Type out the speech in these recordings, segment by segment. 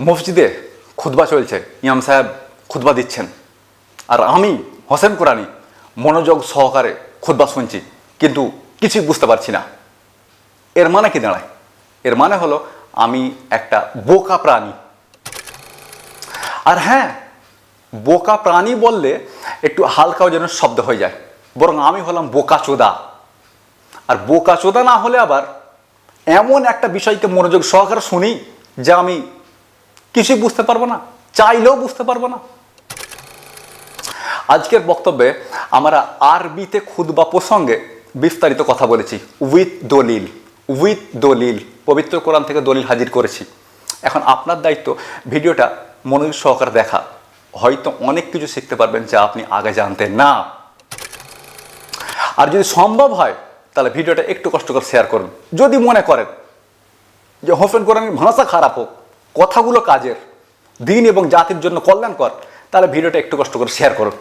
মসজিদে খুতবা চলছে। ইমাম সাহেব খুতবা দিচ্ছেন। আর আমি, হোসেন কোরআনি মনোযোগ সহকারে খুতবা শুনছি, কিন্তু কিছুই বুঝতে পারছি না। এর মানে কি দাঁড়ায়? এর মানে হলো, আমি একটা বোকা প্রাণী। আর হ্যাঁ বোকা প্রাণী বললে একটু হালকাও যেন শব্দ হয়ে যায়। বরং আমি হলাম বোকা চোদা। আর বোকা চোদা না হলে আবার এমন একটা বিষয়কে মনোযোগ সহকারে শুনি, যা আমি কিছুই বুঝতে পারব না, চাইলেও বুঝতে পারব না। আজকের বক্তব্যে আমরা আরবিতে খুদবা প্রসঙ্গে বিস্তারিত কথা বলেছি। উইথ দলিল উইথ দলিল, পবিত্র কোরআন থেকে দলিল হাজির করেছি। এখন আপনার দায়িত্ব ভিডিওটা মনোযোগ সহকারে দেখা। হয়তো অনেক কিছু শিখতে পারবেন যা আপনি আগে জানতেন না। আর যদি সম্ভব হয়, তাহলে ভিডিওটা একটু কষ্ট করে শেয়ার করুন। যদি মনে করেন যে হোসেন কোরআনের ভাষা খারাপ হোক কথাগুলো কাজের, দিন এবং জাতির জন্য কল্যাণকর, তাহলে ভিডিওটা একটু কষ্ট করে শেয়ার করুন।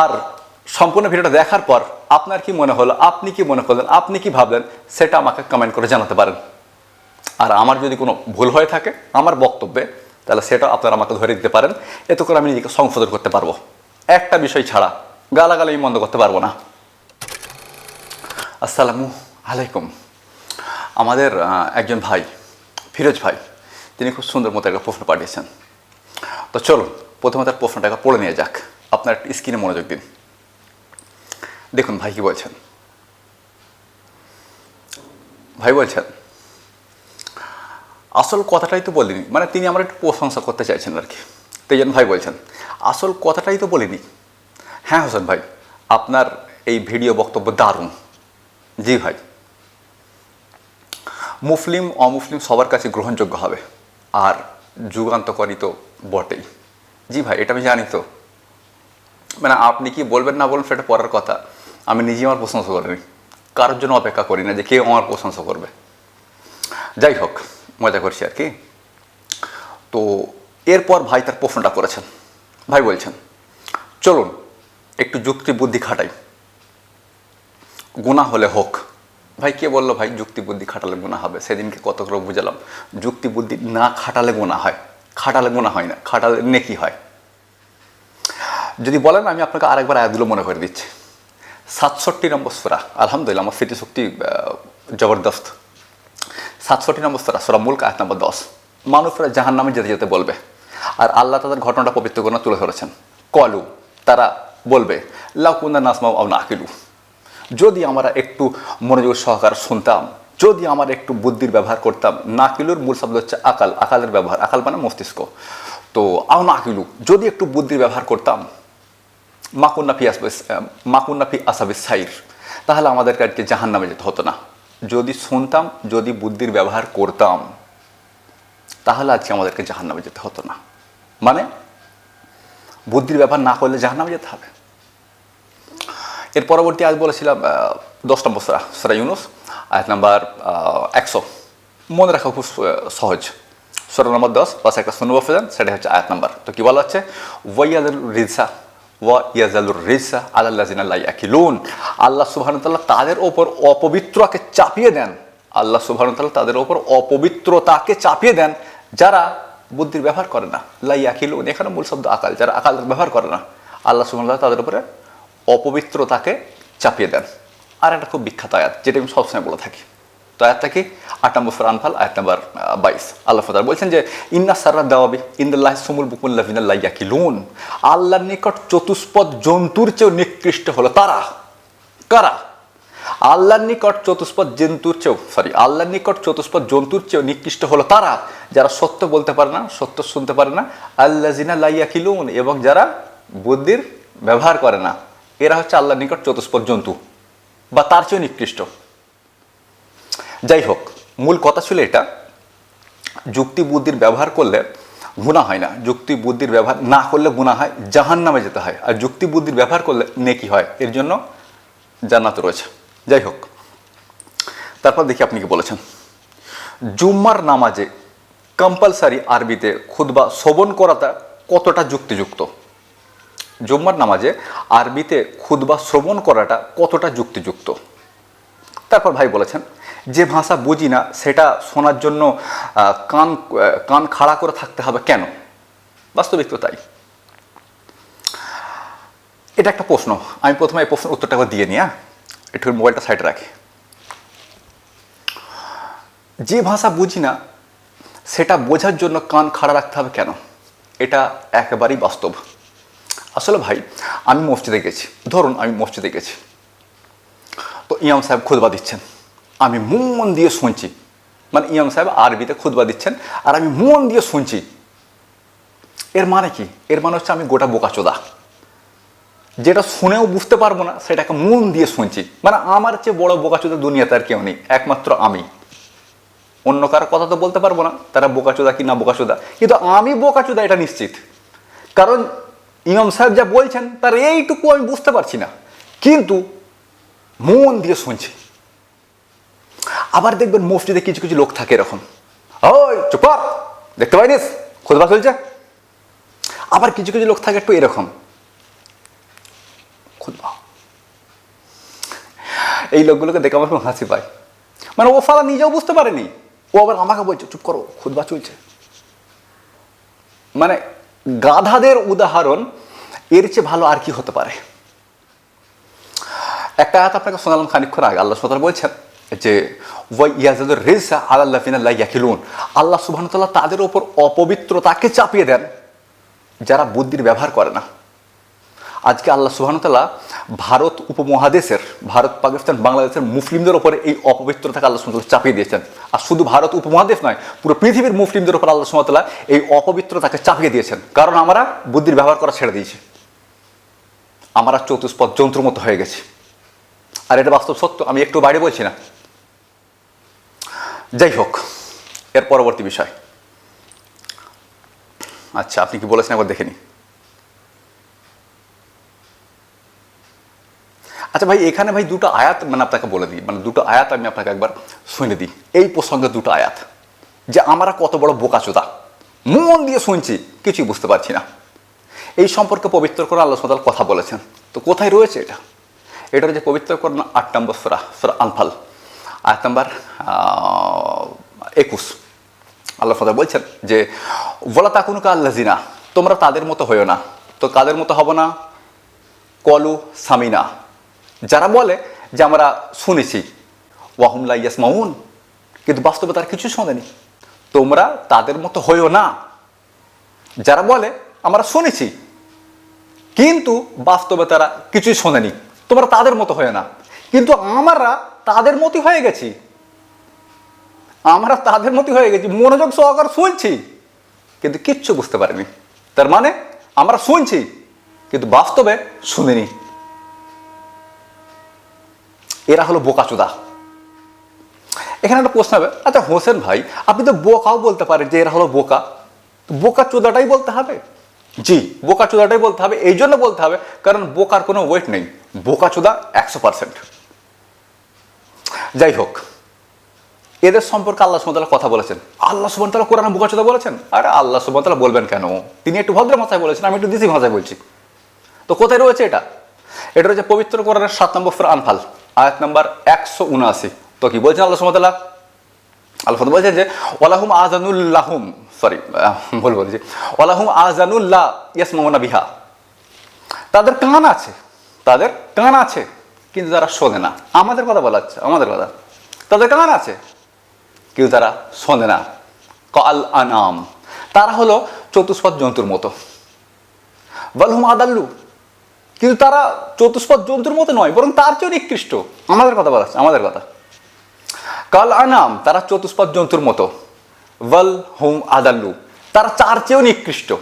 আর সম্পূর্ণ ভিডিওটা দেখার পর আপনার কি মনে হলো, আপনি কি মনে করলেন, আপনি কি ভাবলেন, সেটা আমাকে কমেন্ট করে জানাতে পারেন। আর আমার যদি কোনো ভুল হয়ে থাকে, আমার বক্তব্যে, তাহলে সেটা আপনারা আমাকে ধরে দিতে পারেন। এতে করে আমি নিজেকে সংশোধন করতে পারব। একটা বিষয় ছাড়া গালাগালি আমি বন্ধ করতে পারব না। আসসালামু আলাইকুম। আমাদের একজন ভাই ফিরোজ ভাই, তিনি খুব সুন্দর মতো একটা প্রশ্ন পাঠিয়েছেন। তো চলুন, প্রথমে তার প্রশ্নটাকে পড়ে নিয়ে যাক। আপনার স্ক্রিনে মনোযোগ দিন। দেখুন, ভাই কি বলছেন? ভাই বলছেন, আসল কথাটাই তো বলিনি। মানে তিনি আমার একটু প্রশংসা করতে চাইছেন আর কি। তাই জন্য ভাই বলছেন, আসল কথাটাই তো বলিনি। হ্যাঁ হোসেন ভাই, আপনার এই ভিডিও বক্তব্য দারুণ। জি ভাই। মুসলিম, অমুসলিম সবার কাছে গ্রহণযোগ্য হবে। আর যুগান্তকারী তো বটেই। জি ভাই, এটা আমি জানি তো। মানে আপনি কি বলবেন না বলবেন, সেটা পরের কথা। আমি নিজে আমার প্রশংসা করিনি কারোর জন্য অপেক্ষা করি না যে কেউ আমার প্রশংসা করবে। যাই হোক, মজা করছি আর কি। তো এরপর ভাই তার প্রশ্নটা করেছেন। ভাই বলছেন, চলুন, একটু যুক্তি বুদ্ধি খাটাই। গুণা হলে হোক ভাই কে বলল, ভাই যুক্তি বুদ্ধি খাটালে গোনা হবে। সেদিনকে কত করে বুঝালাম যুক্তি বুদ্ধি না খাটালে গোনা হয়, খাটালে গোনা হয় না, খাটালে নেকি হয়। যদি বলেন, আমি আপনাকে আরেকবার আয়াতগুলো মনে করে দিচ্ছি। সাতষট্টি নম্বর সোরা, আলহামদুলিল্লাহ, আমার স্মৃতিশক্তি জবরদস্ত। সাতষট্টি নম্বর সোরা সোরা মুল্ক, আয়াত নম্বর দশ। মানুষরা জাহান নামে যেতে যেতে বলবে, আর আল্লাহ তাদের ঘটনাটা পবিত্র করে তুলে ধরেছেন। কলু, তারা বলবে লাকুন্দা নাসমাও আও নাকিলু। যদি আমরা একটু মনোযোগ সহকারে শুনতাম, যদি আমরা একটু বুদ্ধির ব্যবহার করতাম, নাকিলুর মূল শব্দ হচ্ছে আকাল, আকালের ব্যবহার, আকাল মানে মস্তিষ্ক। তো আও নাকিলু, যদি একটু বুদ্ধির ব্যবহার করতাম, মাকুন্নাফি আসবে, মাকুন্নাফি আসাবি সাইর, তাহলে আমাদেরকে আজকে জাহান নামে যেতে হতো না। যদি শুনতাম, যদি বুদ্ধির ব্যবহার করতাম, তাহলে আজকে আমাদেরকে জাহান নামে যেতে হতো না। মানে বুদ্ধির ব্যবহার না করলে জাহান নামে যেতে হবে। এর পরবর্তী আজ বলেছিলাম দশ নম্বর সরা সরা ইউনুস, আয়াত নাম্বার একশো। মনে রাখা খুব সহজ। সরা নম্বর দশ, পাশে একটা শুনব ফেলেন সেটা হচ্ছে আয়াত নাম্বার। তো কি বলা হচ্ছে? ওয়াইয়াদুল রিজসা ওয়া ইয়াজালুর রিজসা আল্লাহ জিনাল্লাহ ইয়াকিলুন। আল্লাহ সুবহানাহু তাদের ওপর অপবিত্রকে চাপিয়ে দেন। আল্লাহ সুবহানাহু তাদের ওপর অপবিত্রতাকে চাপিয়ে দেন, যারা বুদ্ধির ব্যবহার করে না। লাই ইয়াকিলুন, এখানে মূল শব্দ আকাল। যারা আকাল ব্যবহার করে না, আল্লাহ সুবহানাহু তাদের উপরে অপবিত্রতাকে চাপিয়ে দেন। আর একটা খুব বিখ্যাত আয়াত, যেটা আমি সবসময় বলে থাকি। তো আয়াতটা কি? আট নম্বর সুরা আনফাল, আয়াত নাম্বার বাইশ। আল্লাহ ফাদার বলছেন যে, ইন্না সার্রা দাওয়াবি, ইন্দাল্লাহ সুমুল বুকুল্লাহ বিনাল্লাহ ইয়াকিলুন। আল্লাহর নিকট চতুষ্পদ জন্তুর চেয়েও নিকৃষ্ট হলো তারা। কারা? আল্লাহর নিকট চতুষ্পদ জন্তুর চেয়েও সরি আল্লাহর নিকট চতুষ্পদ জন্তুর চেয়েও নিকৃষ্ট হলো তারা। যারা সত্য বলতে পারে না, সত্য শুনতে পারে না আল্লাহ জিনা লাইয়া কিলুন এবং যারা বুদ্ধির ব্যবহার করে না। এরা হচ্ছে আল্লাহর নিকট চতুষ্পদ জন্তু বা তার চেয়েও নিকৃষ্ট। যাই হোক মূল কথা ছিল এটা, যুক্তি বুদ্ধির ব্যবহার করলে গুণা হয় না। যুক্তি বুদ্ধির ব্যবহার না করলে গুণা হয় জাহান নামে যেতে হয়। আর যুক্তি বুদ্ধির ব্যবহার করলে নেকি হয়, এর জন্য জান্নাত রয়েছে। যাই হোক তারপর দেখি আপনি কি বলেছেন। জুম্মার নামাজে কম্পালসারি আরবিতে খুদবা শোভন করাটা কতটা যুক্তিযুক্ত? জুম্মার নামাজে আরবিতে খুদবা শ্রবণ করাটা কতটা যুক্তিযুক্ত? তারপর ভাই বলেছেন, যে ভাষা বুঝি না, সেটা শোনার জন্য কান কান খাড়া করে থাকতে হবে কেন? বাস্তবিক তো তাই। এটা একটা প্রশ্ন। আমি প্রথমে এই প্রশ্নের উত্তরটা দিয়ে নিই হ্যাঁ? একটু মোবাইলটা সাইডে রাখি। যে ভাষা বুঝি না, সেটা বোঝার জন্য কান খাড়া রাখতে হবে কেন? এটা একেবারেই বাস্তব। আসলে ভাই, আমি মসজিদে গেছি। ধরুন আমি মসজিদে গেছি। তো ইমাম সাহেব খুদবা দিচ্ছেন। আমি মন দিয়ে শুনছি। মানে ইমাম সাহেব আরবিতে খুদবা দিচ্ছেন আর আমি মন দিয়ে শুনছি। এর মানে কি? এর মানে হচ্ছে আমি গোটা বোকাচোদা যেটা শুনেও বুঝতে পারব না, সেটাকে মন দিয়ে শুনছি। মানে আমার চেয়ে বড় বোকাচোদা দুনিয়াতে আর কেউ নেই, একমাত্র আমি। অন্য কারও কথা তো বলতে পারব না, তারা বোকাচোদা কি না বোকাচোদা কিন্তু আমি বোকাচোদা এটা নিশ্চিত। কারণ ইমাম সাহেব যা বলছেন, তার এইটুকু আমি বুঝতে পারছি না। কিন্তু মন দিয়ে শুনছি। আবার দেখবেন মসজিদে কিছু কিছু লোক থাকে এরকম। ওই, চুপ দেখতে পাইনিস? খুদবা চলছে। আবার কিছু কিছু লোক থাকে একটু এরকম। খুদবা এই লোকগুলোকে দেখে আমার খুব হাসি পায়। মানে ও ফালা নিজেও বুঝতে পারেনি। ও আবার আমাকে বলছে, চুপ করো খুদবা চলছে। মানে গাধাদের উদাহরণ, এর চেয়ে ভালো আর কি হতে পারে? একটা আয়াত আপনাকে শোনালাম খানিক্ষণ আগে, আল্লাহ সতর বলছেন যে ওয়াই ইয়াজাদুর রেজা আল্লাহ ফিনাল্লাহ ইয়াকিলুন। আল্লাহ সুবাহতাল্লাহ তাদের ওপর অপবিত্রতাকে চাপিয়ে দেন, যারা বুদ্ধির ব্যবহার করে না। আজকে আল্লাহ সুবহানাহু ভারত উপমহাদেশের, ভারত, পাকিস্তান, বাংলাদেশের মুসলিমদের ওপরে এই অপবিত্রতাকে আল্লাহ সুবহানাহু চাপিয়ে দিয়েছেন। আর শুধু ভারত উপমহাদেশ নয়, পুরো পৃথিবীর মুসলিমদের ওপর আল্লাহ সুবহানাহু এই অপবিত্রতাকে চাপিয়ে দিয়েছেন। কারণ আমরা বুদ্ধির ব্যবহার করা ছেড়ে দিয়েছি। আমরা চতুষ্পদ যন্ত্র মতো হয়ে গেছি। আর এটা বাস্তব সত্য, আমি একটু বাইরে বলছি না। যাই হোক, এর পরবর্তী বিষয়। আচ্ছা আপনি কি বলেছেন একবার দেখে নিই। আচ্ছা ভাই, এখানে ভাই দুটো আয়াত মানে আপনাকে বলে দিই। মানে দুটো আয়াত আমি আপনাকে একবার শুনে দিই। এই প্রসঙ্গে দুটো আয়াত। যে আমরা কত বড় বোকাচোদা। মন দিয়ে শুনছি, কিছুই বুঝতে পারছি না। এই সম্পর্কে পবিত্র করে আল্লাহ সাদাল কথা বলেছেন। তো কোথায় রয়েছে এটা? এটা হচ্ছে পবিত্র করুন আট নম্বর সোরা সোরা আনফাল, আয়াত নম্বর একুশ। আল্লাহ ফাদা বলছেন যে বলা তাকুনুকা আল্লাহ জিনা তোমরা তাদের মতো হইও না। তো কাদের মতো হব না? কলু সামিনা। যারা বলে যে আমরা শুনেছি ওয়াহুমলা ইয়াস মাউন কিন্তু বাস্তবে তার কিছু শোনেনি। তোমরা তাদের মতো হইও না। যারা বলে, আমরা শুনেছি, কিন্তু বাস্তবে তারা কিছুই শোনেনি। তোমরা তাদের মতো হয়ে না। কিন্তু আমরা তাদের মতই হয়ে গেছি। আমরা তাদের মতই হয়ে গেছি। মনোযোগ সহকার শুনছি, কিন্তু কিচ্ছু বুঝতে পারিনি। তার মানে আমরা শুনছি, কিন্তু বাস্তবে শুনিনি। এরা হলো বোকাচোদা এখানে একটা প্রশ্ন হবে আচ্ছা হোসেন ভাই, আপনি তো বোকাও বলতে পারেন যে এরা হলো বোকা। বোকা চোদাটাই বলতে হবে? জি, বোকা চোদাটাই বলতে হবে, এই জন্য বলতে হবে, কারণ বোকার কোনো ওয়েট নেই। বোকা চোদা একশো পার্সেন্ট যাই হোক, এদের সম্পর্কে আল্লাহ সুমতাল্লাহ কথা বলেছেন। আল্লাহ সুমতাল্লাহ কোরআন বোকাচোদা বলেছেন? আরে আল্লাহ সুমতাল্লাহ বলবেন কেন? তিনি একটু ভদ্র ভাষায় বলেছেন, আমি একটু দিদি ভাষায় বলছি। তো কোথায় রয়েছে এটা? এটা রয়েছে পবিত্র কোরআনের সাত নম্বর আনফাল। আয়াত নম্বর একশো উনআশি। তো কি বলছেন আল্লাহ সুমতাল্লাহ আল্লাহ বলছেন যে ওলাহুম আজানুল্লাহুম সরি ভুল বলেছি। ওলাহুম আজানুল্লাহ ইয়াস ইয়াসমা বিহা। তাদের কান আছে, তাদের কান আছে, কিন্তু তারা শোনে না। আমাদের কথা বলা হচ্ছে, আমাদের কথা। তাদের কান আছে, কিন্তু তারা শোনে না। কাল আনাম। তারা হলো চতুষ্পদ জন্তুর মতো। বলহুম আদাল্লু। কিন্তু তারা চতুষ্পদ জন্তুর মতো নয়, বরং তার চেয়েও নিকৃষ্ট। আমাদের কথা বলা আমাদের কথা। কাল আনাম, তারা চতুষ্পদ জন্তুর মতো। ওয়াল হুম আদাল্লু তারা চার চেয়েও নিকৃষ্ট।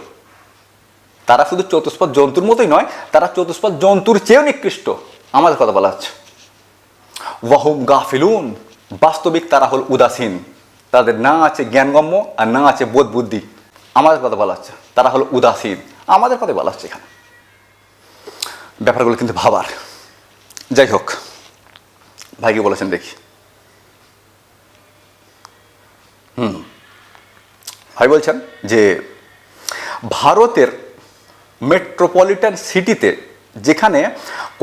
তারা শুধু চতুষ্পদ জন্তুর মতোই নয়, তারা চতুষ্পদ জন্তুর চেয়েও নিকৃষ্ট। আমাদের কথা বলা হচ্ছে। ওয়াহুম গাফিলুন, বাস্তবিক তারা হল উদাসীন। তাদের না আছে জ্ঞানগম্য আর না আছে বোধ বুদ্ধি আমাদের কথা বলা হচ্ছে, তারা হলো উদাসীন। আমাদের কথা বলা হচ্ছে এখানে। ব্যাপারগুলো কিন্তু ভাবার। যাই হোক, ভাইকে বলেছেন দেখি। হুম, ভাই বলছেন যে ভারতের মেট্রোপলিটন সিটিতে যেখানে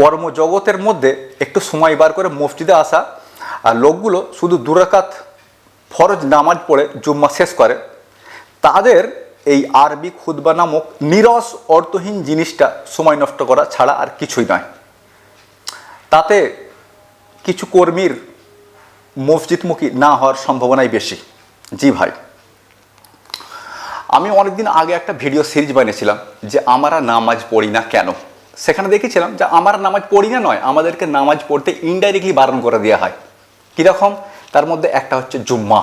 কর্মজগতের মধ্যে একটু সময় বার করে মসজিদে আসা, আর লোকগুলো শুধু দুরাকাত ফরজ নামাজ পড়ে জুম্মা শেষ করে, তাদের এই আরবি খুদবা নামক নিরস অর্থহীন জিনিসটা সময় নষ্ট করা ছাড়া আর কিছুই নয়। তাতে কিছু কর্মীর মসজিদমুখী না হওয়ার সম্ভাবনাই বেশি। জি ভাই। আমি অনেকদিন আগে একটা ভিডিও সিরিজ বানিয়েছিলাম যে আমরা নামাজ পড়ি না কেন? সেখানে দেখেছিলাম যে আমরা নামাজ পড়ি না নয়, আমাদেরকে নামাজ পড়তে ইনডাইরেক্টলি বারণ করে দেওয়া হয়। কীরকম? তার মধ্যে একটা হচ্ছে জুম্মা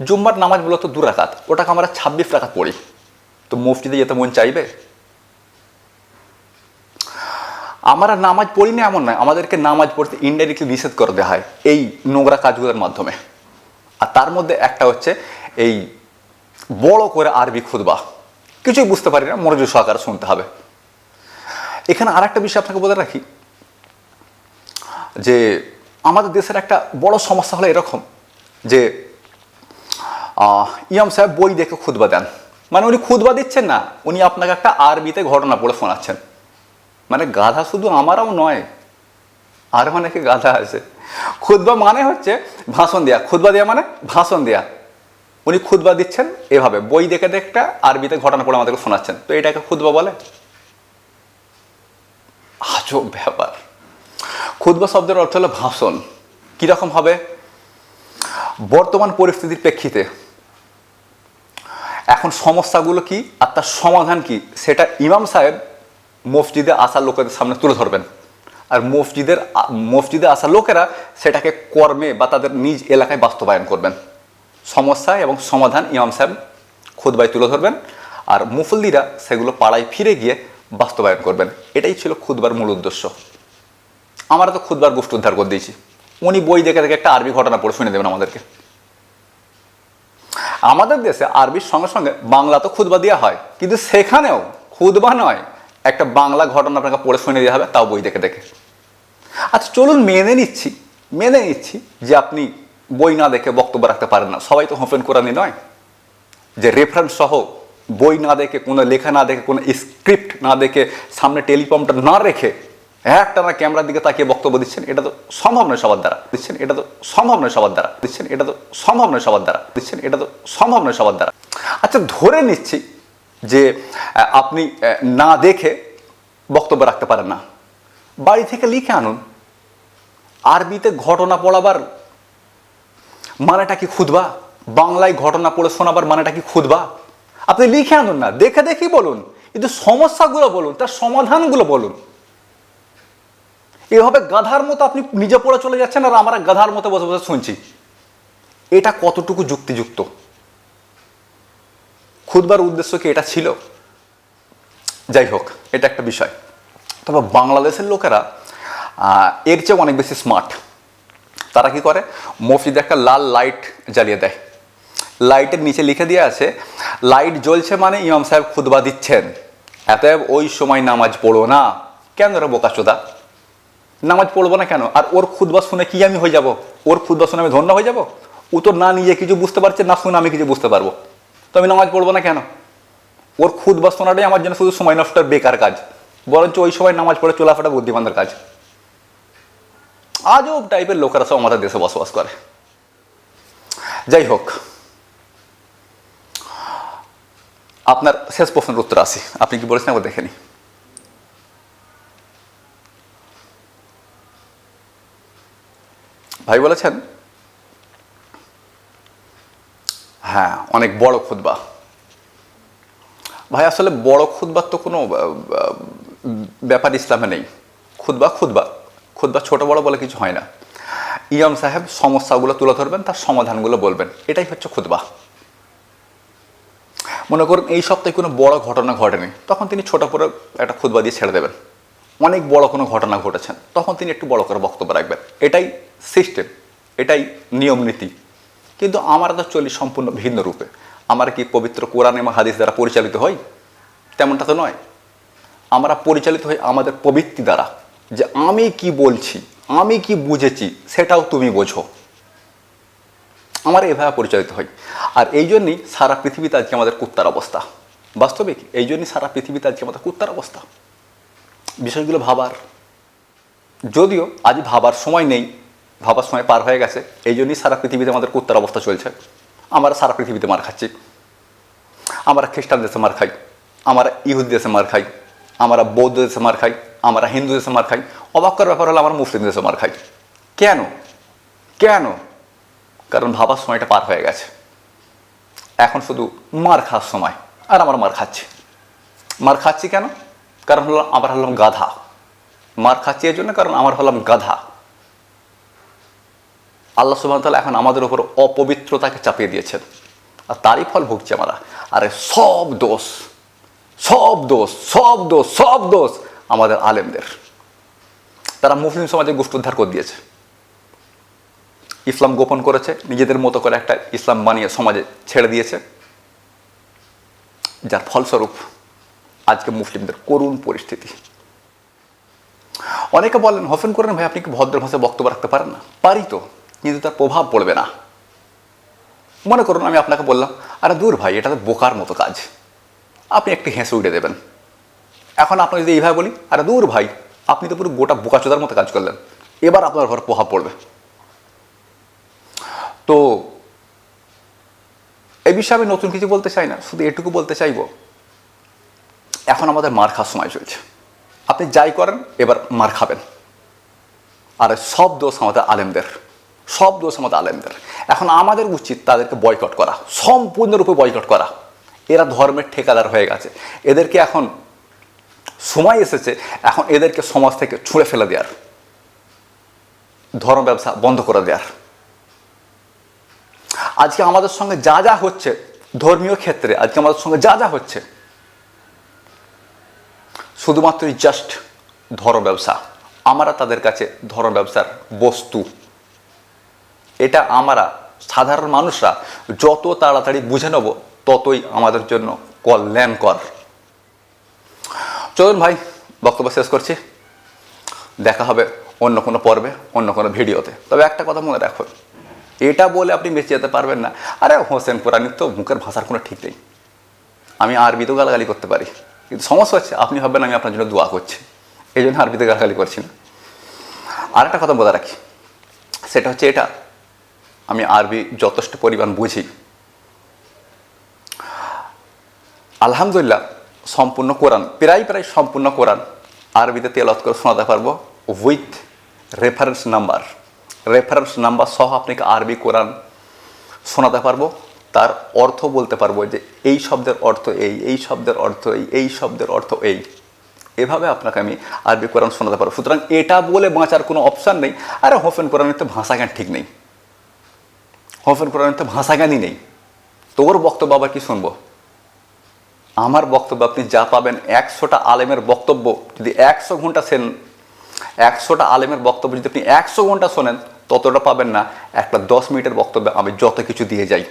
জুম্মার নামাজ মূলত দু রাকাত, ওটাকে আমরা ছাব্বিশ রাকাত পড়ি। তো মসজিদে যেতে মন চাইবে? আমরা নামাজ পড়ি না এমন নয়, আমাদেরকে নামাজ পড়তে ইনডাইরেক্টলি নিষেধ করে দেওয়া হয় এই নোংরা কাজগুলোর মাধ্যমে। আর তার মধ্যে একটা হচ্ছে এই বড় করে আরবি খুদবা কিছুই বুঝতে পারি না, মনোযোগ সহকারে শুনতে হবে। এখানে আর একটা বিষয় আপনাকে বলে রাখি, যে আমাদের দেশের একটা বড় সমস্যা হলো এরকম, যে ইমাম সাহেব বই দেখে খুদবা দেন। মানে উনি খুদবা দিচ্ছেন না, উনি আপনাকে একটা আরবিতে ঘটনা পড়ে শোনাচ্ছেন। মানে গাধা শুধু আমারও নয়, আর অনেকে গাধা আছে। খুদবা মানে হচ্ছে ভাষণ দেয়া। খুদবা দেয়া মানে ভাষণ দেয়া। উনি খুদবা দিচ্ছেন এভাবে। বই দেখে দেখে আরবিতে ঘটনা পড়ে আমাদেরকে শোনাচ্ছেন। তো এটাকে খুদবা বলে? আজব ব্যাপার। খুদবা শব্দের অর্থ হলো ভাষণ। কীরকম হবে? বর্তমান পরিস্থিতির প্রেক্ষিতে এখন সমস্যাগুলো কি আর তার সমাধান কি? সেটা ইমাম সাহেব মসজিদে আসা লোকেদের সামনে তুলে ধরবেন। আর মসজিদের, মসজিদে আসা লোকেরা সেটাকে কর্মে বা তাদের নিজ এলাকায় বাস্তবায়ন করবেন। সমস্যা এবং সমাধান ইমাম সাহেব খুদবায় তুলে ধরবেন আর মুফল্লিরা সেগুলো পাড়ায় ফিরে গিয়ে বাস্তবায়ন করবেন। এটাই ছিল খুদবার মূল উদ্দেশ্য। আমরা তো খুদবার গোষ্ঠ উদ্ধার করে দিয়েছি। উনি বই দেখে দেখে একটা আরবি ঘটনা পড়ে শুনে দেবেন আমাদেরকে। আমাদের দেশে আরবির সঙ্গে সঙ্গে বাংলা তো খুদবা দেওয়া হয়, কিন্তু সেখানেও খুদবা নয়। একটা বাংলা ঘটনা আপনাকে পড়ে শুনে দেওয়া হবে, তাও বই দেখে দেখে। আচ্ছা চলুন মেনে নিচ্ছি মেনে নিচ্ছি যে আপনি বই না দেখে বক্তব্য রাখতে পারেন না। সবাই তো হোফেন কোরআনি নয়। যে রেফারেন্স সহ বই না দেখে, কোনো লেখা না দেখে, কোনো স্ক্রিপ্ট না দেখে, সামনে টেলিফর্মটা না রেখে একটা না ক্যামেরার দিকে তাকিয়ে বক্তব্য দিচ্ছেন, এটা তো সম্ভব নয় সবার দ্বারা, দিচ্ছেন, এটা তো সম্ভব নয় সবার দ্বারা, দিচ্ছেন, এটা তো সম্ভব নয় সবার দ্বারা, দিচ্ছেন, এটা তো সম্ভব নয় সবার দ্বারা। আচ্ছা ধরে নিচ্ছি যে আপনি না দেখে বক্তব্য রাখতে পারেন না। বাড়ি থেকে লিখে আনুন, আরবিতে ঘটনা পড়াবার মানেটা কি খুদবা বাংলায় ঘটনা পড়ে শোনাবার মানেটা কি খুদবা আপনি লিখে আনুন না, দেখে দেখি বলুন, কিন্তু সমস্যাগুলো বলুন, তার সমাধানগুলো বলুন। এভাবে গাধার মতো আপনি নিজে পড়ে চলে যাচ্ছেন আর আমরা গাধার মতো বসে বসে শুনছি। এটা কতটুকু যুক্তিযুক্ত? খুদবার উদ্দেশ্য কি এটা ছিল? যাই হোক, এটা একটা বিষয়। তবে বাংলাদেশের লোকেরা এর চেয়ে অনেক বেশি স্মার্ট তারা কি করে? মসজিদে একটা লাল লাইট জ্বালিয়ে দেয়। লাইটের নিচে লিখে দিয়ে আছে লাইট জ্বলছে মানে ইমাম সাহেব খুদবা দিচ্ছেন। এতএব ওই সময় নামাজ পড়ো না। কেন রে বোকাচোদা? নামাজ পড়ব না কেন? আর ওর খুদবা শুনে কি আমি হয়ে যাব? ওর খুদবা শুনে আমি ধন্য হয়ে যাব? ও তো না নিজে কিছু বুঝতে পারছে, না শুনে আমি কিছু বুঝতে পারব। তো আমি নামাজ পড়ব না কেন? ওর খুদবা শোনাটাই আমার জন্য শুধু সময় নষ্ট বেকার কাজ। বরঞ্চ ওই সময় নামাজ পড়ে চলাফাটা বুদ্ধিমানদের কাজ। আজব টাইপের লোকেরা সব আমাদের দেশে বসবাস করে। যাই হোক, আপনার শেষ প্রশ্নের উত্তর আসি। আপনি কি বলেছেন? একবার দেখে নি ভাই বলেছেন? হ্যাঁ অনেক বড় খুদবা ভাই, আসলে বড় খুদবার তো কোনো ব্যাপার ইসলামে নেই। খুদবা খুদবা খুদবা ছোট বড় বলে কিছু হয় না। ইমাম সাহেব সমস্যাগুলো তুলে ধরবেন, তার সমাধানগুলো বলবেন। এটাই হচ্ছে খুদবা মনে করুন, এই সপ্তাহে কোনো বড় ঘটনা ঘটেনি। তখন তিনি ছোট করে একটা খুদবা দিয়ে ছেড়ে দেবেন। অনেক বড় কোনো ঘটনা ঘটেছেন তখন তিনি একটু বড় করে বক্তব্য রাখবেন। এটাই সিস্টেম, এটাই নিয়ম নীতি। কিন্তু আমার তো চলি সম্পূর্ণ ভিন্ন রূপে। আমার কি পবিত্র কোরআন এবং হাদিস দ্বারা পরিচালিত হই? তেমনটা তো নয়। আমরা পরিচালিত হই আমাদের প্রবৃত্তি দ্বারা। যে আমি কি বলছি, আমি কি বুঝেছি, সেটাও তুমি বোঝো। আমার এভাবে পরিচালিত হয় আর এই জন্যই সারা পৃথিবীতে আজকে আমাদের কুত্তার অবস্থা। বাস্তবিক এই জন্যই সারা পৃথিবীতে আজকে আমাদের কুত্তার অবস্থা। বিষয়গুলো ভাবার। যদিও আজ ভাবার সময় নেই ভাবার সময় পার হয়ে গেছে। এই জন্যই সারা পৃথিবীতে আমাদের কুত্তার অবস্থা চলছে। আমরা সারা পৃথিবীতে মার খাচ্ছি। আমরা খ্রিস্টান দেশে মার খাই। আমরা ইহুদি দেশে মার খাই। আমরা বৌদ্ধ দেশে মার খাই। আমরা হিন্দু দেশে মার খাই। অবাক করার ব্যাপার হলো আমরা মুসলিম দেশে মার খাই। কেন? কেন? কারণ ভাবার সময়টা পার হয়ে গেছে। এখন শুধু মার খাওয়ার সময় আর আমরা মার খাচ্ছি। মার খাচ্ছি কেন? কারণ হলো আমার হলাম গাধা। মার খাচ্ছি এর জন্য কারণ আমার হলাম গাধা। আল্লাহ সুবাহ তাআলা এখন আমাদের উপর অপবিত্রতাকে চাপিয়ে দিয়েছেন। আর তারই ফল ভুগছি আমরা। আরে সব দোষ সব দোষ সব দোষ সব দোষ আমাদের আলেমদের। তারা মুসলিম সমাজে গোষ্ঠ উদ্ধার করে দিয়েছে। ইসলাম গোপন করেছে, নিজেদের মতো করে একটা ইসলাম বানিয়ে সমাজে ছেড়ে দিয়েছে। যার ফলস্বরূপ আজকে মুসলিমদের করুণ পরিস্থিতি। অনেকে বলেন, হোসেন করেন ভাই, আপনি কি ভদ্র ভাষায় বক্তব্য রাখতে পারেন না? পারি তো। কিন্তু তার প্রভাব পড়বে না। মনে করুন, আমি আপনাকে বললাম, আরে দূর ভাই, এটা তো বোকার মতো কাজ। আপনি একটু হেসে উঠে দেবেন। এখন আপনাকে যদি এইভাবে বলি, আরে দূর ভাই, আপনি তো পুরো গোটা বোকাচোদার মতো কাজ করলেন। এবার আপনার ঘর প্রভাব পড়বে। তো এই বিষয়ে আমি নতুন কিছু বলতে চাই না, শুধু এটুকু বলতে চাইব, এখন আমাদের মার খাওয়ার সময় চলছে। আপনি যাই করেন, এবার মার খাবেন। আর সব দোষ আমাদের আলেমদের। সব দোষ আমাদের আলেমদের। এখন আমাদের উচিত তাদেরকে বয়কট করা, সম্পূর্ণরূপে বয়কট করা। এরা ধর্মের ঠিকাদার হয়ে গেছে। এদেরকে এখন সময় এসেছে, এখন এদেরকে সমাজ থেকে ছুঁড়ে ফেলে দেওয়ার, ধর্ম ব্যবসা বন্ধ করে দেওয়ার। আজকে আমাদের সঙ্গে যা যা হচ্ছে ধর্মীয় ক্ষেত্রে, আজকে আমাদের সঙ্গে যা যা হচ্ছে, শুধুমাত্রই জাস্ট ধর্ম ব্যবসা। আমরা তাদের কাছে ধর্ম ব্যবসার বস্তু এটা আমরা, সাধারণ মানুষরা, যত তাড়াতাড়ি বুঝে নেব, ততই আমাদের জন্য কল্যাণকর। চলুন ভাই, বক্তব্য শেষ করছি। দেখা হবে অন্য কোনো পর্বে, অন্য কোনো ভিডিওতে। তবে একটা কথা মনে রাখো, এটা বলে আপনি বেঁচে যেতে পারবেন না। আরে হোসেন কোরআনির তো মুখের ভাষার কোনো ঠিক নেই। আমি আরবিতেও গালাগালি করতে পারি, কিন্তু সমস্যা হচ্ছে, আপনি ভাববেন আমি আপনার জন্য দোয়া করছি। এই জন্য আরবিতে গালাগালি করছি না। আর একটা কথা বলে রাখি, সেটা হচ্ছে এটা আমি আরবি যথেষ্ট পরিমাণ বুঝি। আলহামদুলিল্লাহ, সম্পূর্ণ কোরআন, প্রায় প্রায় সম্পূর্ণ কোরআন। আরবিতে তেলত করে শোনাতে পারব with reference number reference number সহ আপনাকে আরবি কোরআন শোনাতে পারব। তার অর্থ বলতে পারব যে এই শব্দের অর্থ এই এই শব্দের অর্থ এই এই শব্দের অর্থ এই। এভাবে আপনাকে আমি আরবি কোরআন শোনাতে পারব। সুতরাং এটা বলে বাঁচার কোনো অপশান নেই। আরে হোফেন কোরআনের তো ভাষা জ্ঞান ঠিক নেই। হোফেন কোরআনের তো ভাষা জ্ঞানই নেই। তোর বক্তব্য আবার কি শুনব? আমার বক্তব্য আপনি যা পাবেন, একশোটা আলেমের বক্তব্য যদি একশো ঘণ্টা সেন, একশোটা আলেমের বক্তব্য যদি আপনি একশো ঘণ্টা শোনেন, ততটা পাবেন না। একটা দশ মিনিটের বক্তব্যে আমি যত কিছু দিয়ে যাই।